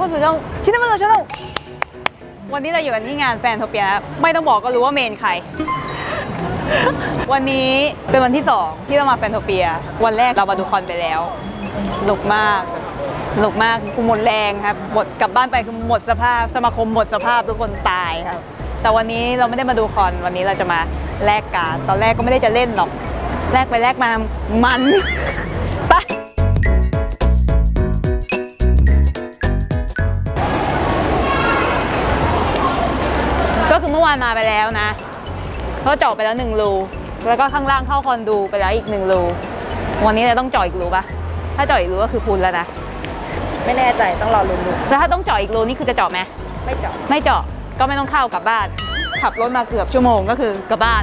เข้าสู่ช่องชินเมอร์ชาแนลวันนี้เราอยู่กันที่งานแฟนโทเปียไม่ต้องบอกก็รู้ว่าเมนใคร วันนี้เป็นวันที่สองที่เรามาแฟนโทเปีย วันแรกเรามาดูคอนไปแล้วสนุกมากสนุกมากกูหมดแรงครับหมดกลับบ้านไปคือหมดสภาพ สมาคมหมดสภาพทุกคนตายครับ แต่วันนี้เราไม่ได้มาดูคอนวันนี้เราจะมาแลกการ์ดตอนแรกก็ไม่ได้จะเล่นหรอกแลกไปแลกมามัน มื่อวานมาไปแล้วนะเขาเจาะไปแล้วหนึ่งรูแล้วก็ข้างล่างเข้าคอนดูไปแล้วอีกหนึ่งรูวันนี้เราต้องเจาะอีกรูปะถ้าเจาะอีกรูก็คือพุนแล้วนะไม่แน่ใจต้องรอลุ้นดูแล้วถ้าต้องเจาะอีกรูนี่คือจะเจาะไหมไม่เจาะไม่เจาะก็ไม่ต้องเข้ากลับบ้าน ขับรถมาเกือบชั่วโมงก็คือกลับบ้าน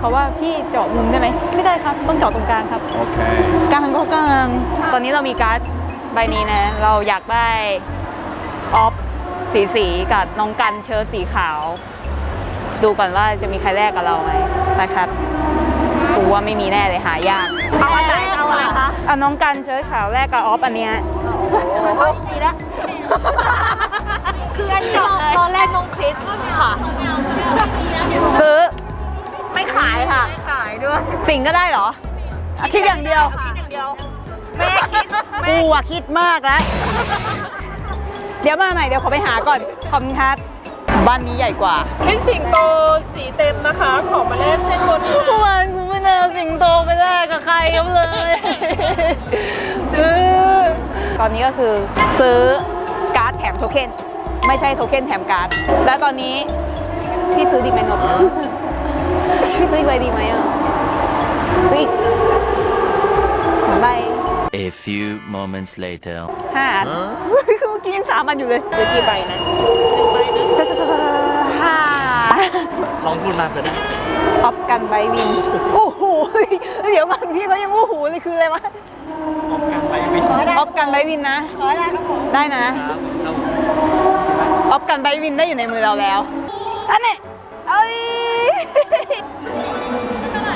เขาว่าพี่เจาะมุมได้ไหมไม่ได้ครับต้องเจาะตรงกลางครับ Okay. กลางก็กลาง ตอนนี้เรามีการ์ดใบนี้นะ เราอยากได้ออฟสีสีกับน้องกันเชิ้ตสีขาว ดูก่อนว่าจะมีใครแลกกับเราไหมไปครับกูว่าไม่มีแน่เลยหายาก เอาอะไรเอาอะไรคะเอาน้องกันเชิ้ตขาวแลกกับออฟอันเนี้ยโอ้ดีแล้วคืออันนี้ตอนแรกน้องคริสค่ะซื้อไม่ ขายค่ะ ไม่ขายด้วยสิ่งก็ได้เหรออะคิดอย่างเดียวคิดอย่างเดียวแม่คิดกูอะคิดมากแล้ว เดี๋ยวมาใหม่เดี๋ยวขอไปหาก่อนขอบคุณครับบ้านนี้ใหญ่กว่าคิดสิงโตสีเต็มนะคะ ของมาเล่นเช่นบนนี้เมื่อวานกูไม่ได้เอาสิงโตไปแลกกับใครกันเลย เออตอนนี้ก็คือซื้อการ์ดแถมโทเค็นไม่ใช่โทเค็นแถมการ์ด แล้วตอนนี้พี่ซื้อดีไหมนดพี่ ซื้ออีกใบดีไหมอะซื้ออีกสามใบ A few moments later. ห้าอันเมื่อกี้ยังสามอันอยู่เลยซื้อกี่ใบนะจะจะจะจะห้าลองพูดมาเถอะนะออฟกันไบวินโอ้โหเดี๋ยวก่อนพี่เขายังโอ้โหเลยคืออะไรวะไปไม่ออฟกันไบวินนะได้นะออฟกันไบวินได้อยู่ในมือเราแล้ว อันนี้เอ้ย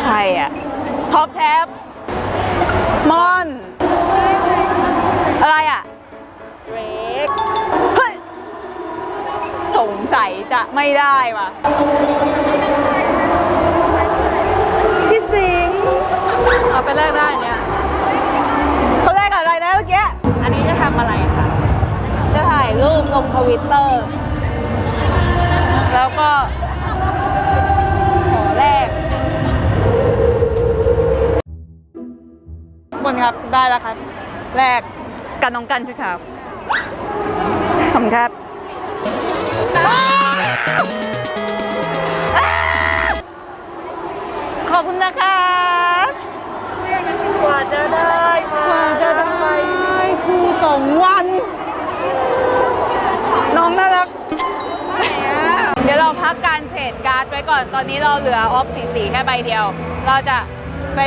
ใครอะท็อปแท็บมอน อะไรอะเรกเฮ้ยสงสัยจะไม่ได้ว่ะ พี่สิงเอาไปแลกได้เนี่ย เขาแรกกับอะไรนะเมื่อกี้ อันนี้จะทำอะไรคะจะถ่ายรูปลงทวิตเตอร์ แล้วก็ บนครับได้แล้วครับแลกกันน้องกันใช่ครับขอบคุณครับขอบคุณนะครับกว่าจะได้กว่าจะได้ครูสองวัน น้องน่ารัก เดี๋ยวเราพักการเทรดการ์ดไว้ก่อน ตอนนี้เราเหลือออฟสีสีแค่ใบเดียว เราจะไป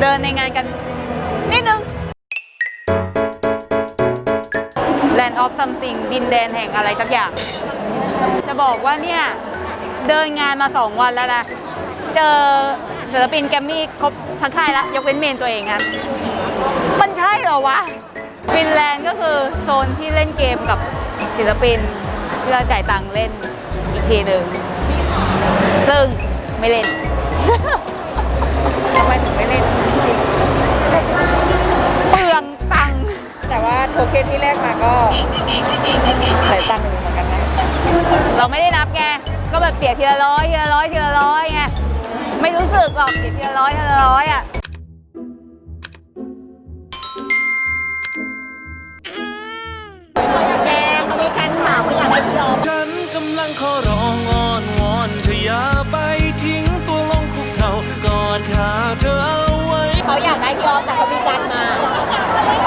เดินในงานกัน Land of Something ดินแดนแห่งอะไรสักอย่าง จะบอกว่าเนี่ย เดินงานมา 2 วันแล้วนะ เจอศิลปินแกรมมี่ครบทั้งค่ายล้วยกเว้นเมนตัวเองครับมันใช่เหรอวะฟินแลนด์ก็คือโซนที่เล่นเกมกับศิลปินที่เราจ่ายตังค์เล่นอีกทีหนึ่งซึ่งไม่เล่นทำไมถึงไม่เล่น เราไม่ได้นับไงก็แบบเสียทีละร้อยทีละร้อยทีละร้อยไงไม่รู้สึกหรอกเสียทีละร้อยทีละร้อยอะแกมีการถามว่าอยากได้พี่ออมฉันกำลังขอร้องอ้อนวอนเธออย่าไปทิ้งตัวลงคุกเขากอดขาเธอเอาไว้เขาอยากได้พี่ออมแต่เขามีการมา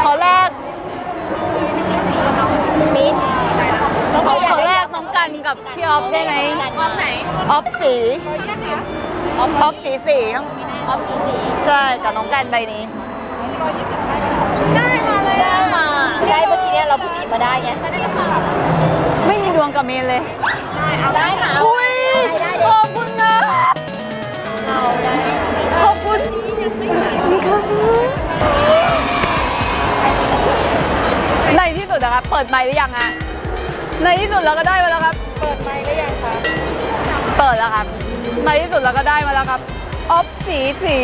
ขอแรกมิดขอขอแร กน้องกันกับพี่ออฟได้ไหมออมไหนออฟสีออฟสีสีต้องออมสีสีใช่กับน้องกันใบนี้ได้มาเลยได้มาได้เมื่อกี้เนี่ยเราพูดหยิบมาได้ไงไม่มีดวงกับเมนเลยได้ค่ะอุ้ยขอบคุณนะขอบคุณในที่สุดนะครับเปิดไมค์หรือยังฮะ ในที่สุดเราก็ได้มาแล้วครับ เปิดไมค์หรือยังคะเปิดแล้วครับ ในที่สุดเราก็ได้มาแล้วครับออฟสีสี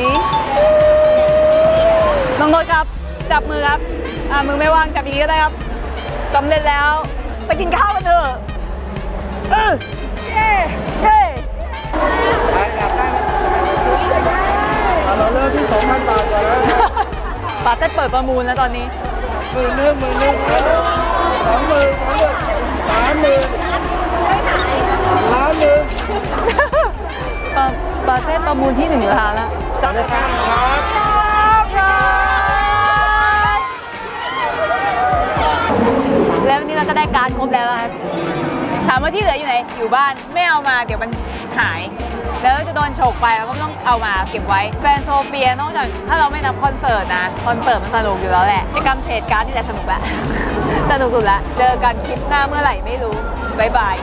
น้องโนดครับ จับมือครับอ่ามือไม่ว่างจับอย่างนี้ก็ได้ครับสำเร็จแล้ว ไปกินข้าวกันเถอะเออเย้เย้เราเริ่มที่2,000บาทก่อนนะปาเต้เปิดประมูลแล้วตอนนี้ หมื่นหนึ่งหมื่นหนึ่งสองหมื่นสองหมื่นสามหมื่นล้านหนึ่งปาปาเต้ประมูลที่หนึ่งล้านแล้วจัดการครับแล้ววันนี้เราก็ได้การดครบแล้วนะครับถามว่าที่เหลืออยู่ไหน อยู่บ้าน ไม่เอามาเดี๋ยวมันหาย แล้วจะโดนฉกไปเราก็ไม่ต้องเอามาเก็บไว้แฟนโทเปียนอกจากถ้าเราไม่นับคอนเสิร์ตนะคอนเสิร์ตมันสนุกอยู่แล้วแหละกิจกรรมเทรดการ์ดนี่แหละสนุกละสนุกสุดละเจอกันคลิปหน้าเมื่อไหร่ไม่รู้บ๊ายบาย